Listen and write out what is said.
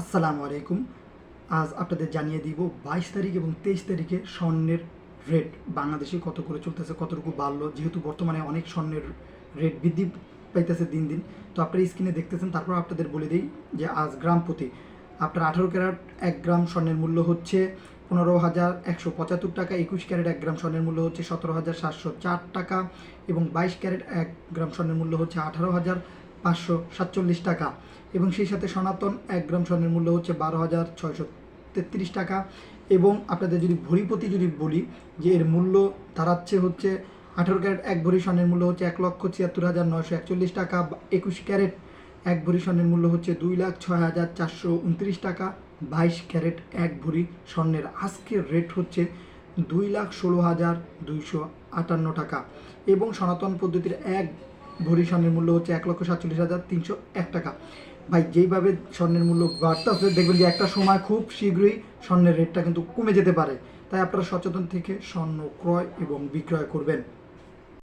আসসালামু আলাইকুম। আজ আপনাদের জানিয়ে দিব বাইশ তারিখ এবং তেইশ তারিখে স্বর্ণের রেট বাংলাদেশে কত করে চলতেছে, কতটুকু বাড়লো, যেহেতু বর্তমানে অনেক স্বর্ণের রেট বৃদ্ধি পাইতেছে দিন দিন। তো আপনারা স্ক্রিনে দেখতেছেন, তারপর আপনাদের বলে দিই যে আজ গ্রাম প্রতি আপনার আঠারো ক্যারেট এক গ্রাম স্বর্ণের মূল্য হচ্ছে পনেরো হাজার একশো পঁচাত্তর টাকা, একুশ ক্যারেট এক গ্রাম স্বর্ণের মূল্য হচ্ছে সতেরো হাজার সাতশো চার টাকা এবং বাইশ ক্যারেট এক গ্রাম স্বর্ণের মূল্য হচ্ছে আঠারো হাজার পাঁচশো সাতচল্লিশ টাকা এবং সেই সাথে সনাতন এক গ্রাম স্বর্ণের মূল্য হচ্ছে বারো হাজার ছয়শো তেত্রিশ টাকা এবং আপনাদের যদি ভরিপতি যদি বলি যে এর মূল্য দাঁড়াচ্ছে হচ্ছে আঠারো ক্যারেট এক ভরি স্বর্ণের মূল্য হচ্ছে এক লক্ষ ছিয়াত্তর হাজার নয়শো একচল্লিশ টাকা একুশ ক্যারেট এক ভরি স্বর্ণের মূল্য হচ্ছে দুই লাখ ছয় হাজার চারশো উনত্রিশ টাকা। বাইশ ক্যারেট এক ভরি স্বর্ণের আজকের রেট হচ্ছে দুই লাখ ষোলো হাজার দুইশো আটান্ন টাকা এবং সনাতন পদ্ধতির এক ভরি স্বর্ণের মূল্য হচ্ছে এক লক্ষ সাতচল্লিশ হাজার তিনশো এক টাকা। ভাই, যেইভাবে স্বর্ণের মূল্য বাড়তেছে দেখবেন যে একটা সময় খুব শীঘ্রই স্বর্ণের রেটটা কিন্তু কমে যেতে পারে। তাই আপনারা সচেতন থেকে স্বর্ণ ক্রয় এবং বিক্রয় করবেন।